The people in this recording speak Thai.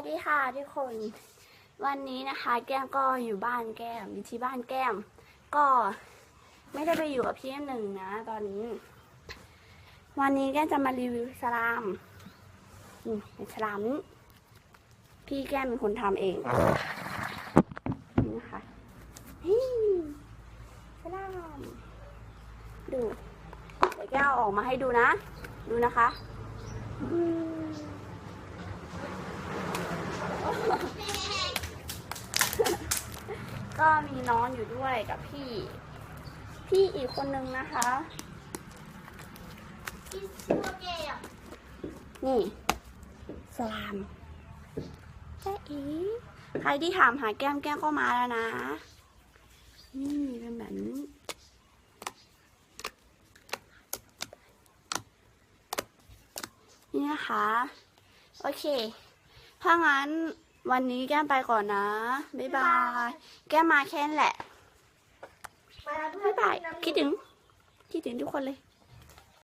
สดีค่ะทุกคน วันนี้นะคะ แก้มก็อยู่บ้านแก้มอยู่ที่บ้านแก้ม ก็ไม่ได้ไปอยู่กับพี่หนึ่งนะตอนนี้ วันนี้แก้มจะมารีวิวสลามอืมเป็นสลามนี้พี่แก้มเป็นคนทำเองนี่นะคะนี่สลามดูเดี๋ยวแก้วเอออกมาให้ดูนะ ดูนะคะอืม ก็มีน้องอยู่ด้วยกับพี่ พี่อีกคนนึงนะคะที่ชื่อว่าเกย์อะนี่สลามแค่อีใครที่ถามหาแก้มแก้มก็มาแล้วนะ นี่เป็นแบบนี้นี่นะคะ โอเค ถ้างั้น วันนี้แก้มไปก่อนนะ บ๊ายบาย แก้มมาแค่นั้นแหละมาแล้วเพื่อบ๊านยบาย คิดถึง คิดถึงทุกคนเลย